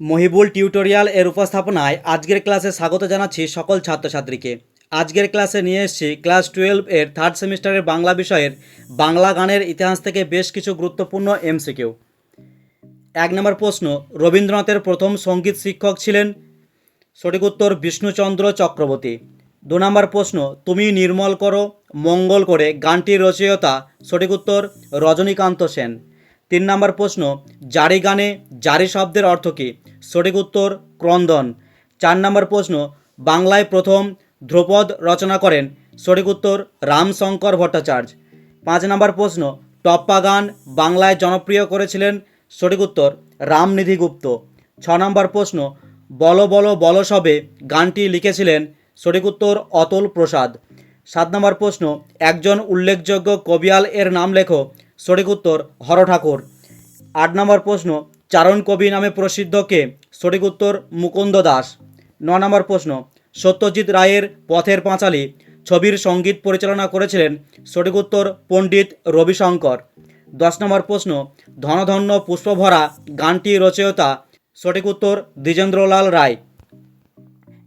Mohibul tutorial এর উপস্থাপনায় আজকের ক্লাসে স্বাগত জানাচ্ছি সকল ছাত্রছাত্রীকে। আজকের ক্লাসে নিয়ে এসেছি ক্লাস টুয়েলভ এর থার্ড সেমিস্টারের বাংলা বিষয়ের বাংলা গানের ইতিহাস থেকে বেশ কিছু গুরুত্বপূর্ণ এমসিকিউ এক নম্বর প্রশ্ন, রবীন্দ্রনাথের প্রথম সংগীত শিক্ষক ছিলেন? সঠিক উত্তর, বিষ্ণুচন্দ্র চক্রবর্তী। দু নম্বর প্রশ্ন, তুমি নির্মল করো, মঙ্গল করে গানটির রচয়িতা? সঠিক উত্তর, রজনীকান্ত সেন। তিন নম্বর প্রশ্ন, জারি গানে জারি শব্দের অর্থ কী? সঠিক উত্তর, ক্রন্দন। চার নম্বর প্রশ্ন, বাংলায় প্রথম ধ্রুপদ রচনা করেন। সঠিক উত্তর, রামশঙ্কর ভট্টাচার্য। পাঁচ নম্বর প্রশ্ন, টপ্পা গান বাংলায় জনপ্রিয় করেছিলেন। সঠিক উত্তর, রামনিধি গুপ্ত। ছ নম্বর প্রশ্ন, বলো বলো বলো সবে গানটি লিখেছিলেন। সঠিক উত্তর, অতুল প্রসাদ। সাত নম্বর প্রশ্ন, একজন উল্লেখযোগ্য কবিয়াল এর নাম লেখো। সঠিক উত্তর, হর ঠাকুর। আট নম্বর প্রশ্ন, চারণ কবি নামে প্রসিদ্ধ কে? সঠিক উত্তর, মুকুন্দ দাস। ন নম্বর প্রশ্ন, সত্যজিৎ রায়ের পথের পাঁচালী। ছবির সংগীত পরিচালনা করেছিলেন সঠিক উত্তর, পণ্ডিত রবিশঙ্কর। দশ নম্বর প্রশ্ন, ধনধন্য পুষ্পভরা গানটি রচয়িতা সঠিক উত্তর, দ্বিজেন্দ্রলাল রায়।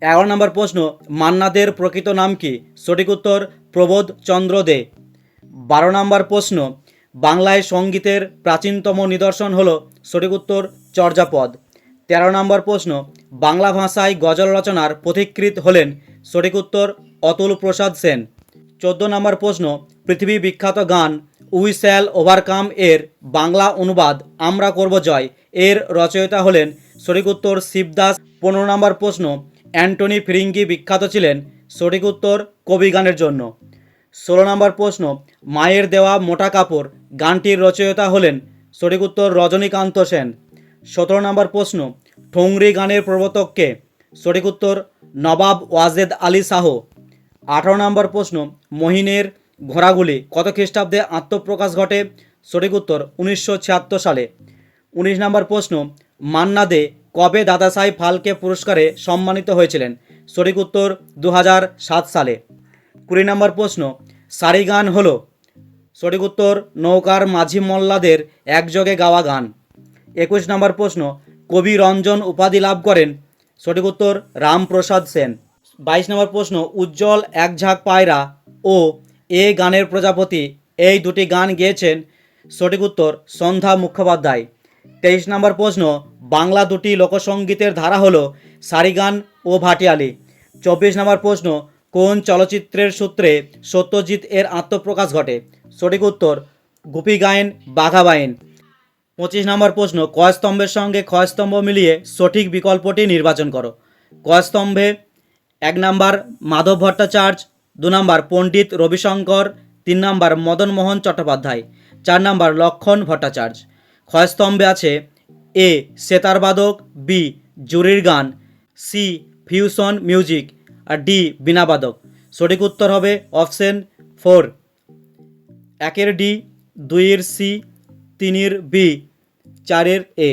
এগারো নম্বর প্রশ্ন, মান্নাদের প্রকৃত নাম কি? সঠিক উত্তর, প্রবোধ চন্দ্র দে। বারো নম্বর প্রশ্ন, বাংলায় সঙ্গীতের প্রাচীনতম নিদর্শন হল, সঠিক উত্তর, চর্যাপদ। তেরো নম্বর প্রশ্ন, বাংলা ভাষায় গজল রচনার পথিকৃৎ হলেন, সঠিক উত্তর, অতুল প্রসাদ সেন। চোদ্দ নম্বর প্রশ্ন, পৃথিবী বিখ্যাত গান, উই শ্যাল ওভারকাম এর বাংলা অনুবাদ, আমরা করব জয়, এর রচয়িতা হলেন, সঠিক উত্তর শিবদাস। পনেরো নম্বর প্রশ্ন অ্যান্টনি ফিরিঙ্গি বিখ্যাত ছিলেন সঠিক উত্তর কবি গানের জন্য। ষোলো নম্বর প্রশ্ন, মায়ের দেওয়া মোটা কাপড় গানটির রচয়িতা হলেন সঠিক উত্তর রজনীকান্ত সেন। সতেরো নম্বর প্রশ্ন ঠোংরি গানের প্রবর্তককে সঠিক উত্তর নবাব ওয়াজেদ আলী শাহ। আঠারো নম্বর প্রশ্ন, মহিনের ঘোড়াগুলি কত খ্রিস্টাব্দে আত্মপ্রকাশ ঘটে? সঠিক উত্তর উনিশশো ছিয়াত্তর সালে। উনিশ নম্বর প্রশ্ন, মান্না দে কবে দাদাসাহেব ফালকে পুরস্কারে সম্মানিত হয়েছিলেন? সঠিক উত্তর দু সালে। কুড়ি নম্বর প্রশ্ন, সারি গান হল? সঠিক উত্তর, নৌকার মাঝি মোল্লাদের একযোগে গাওয়া গান। একুশ নম্বর প্রশ্ন, কবি রঞ্জন উপাধি লাভ করেন? সঠিক উত্তর, রামপ্রসাদ সেন। বাইশ নম্বর প্রশ্ন, উজ্জ্বল এক ঝাঁক পায়রা ও এ গানের প্রজাপতি এই দুটি গান গেয়েছেন? সঠিক উত্তর, সন্ধ্যা মুখোপাধ্যায়। তেইশ নম্বর প্রশ্ন বাংলা দুটি লোকসঙ্গীতের ধারা হলো সারিগান ও ভাটিয়ালি। চব্বিশ নম্বর প্রশ্ন, কোন চলচ্চিত্রের সূত্রে সত্যজিৎ এর আত্মপ্রকাশ ঘটে? সঠিক উত্তর, গুপি গায়েন, বাঘা বাইন। পঁচিশ নম্বর প্রশ্ন কয়স্তম্ভের সঙ্গে ক্ষয়স্তম্ভ মিলিয়ে সঠিক বিকল্পটি নির্বাচন করো? কয়স্তম্ভে এক নাম্বার, মাধব ভট্টাচার্য। দু নম্বর, পণ্ডিত রবিশঙ্কর। তিন নম্বর, মদনমোহন চট্টোপাধ্যায়। চার নম্বর, লক্ষণ ভট্টাচার্য। ক্ষয়স্তম্ভে আছে এ সেতারবাদক বি, জুরির গান, সি, ফিউশন মিউজিক, আর ডি বীণাবাদক সঠিক উত্তর হবে অপশন ফোর। একের ডি, দুইয়ের সি, তিনের বি, চারের এ।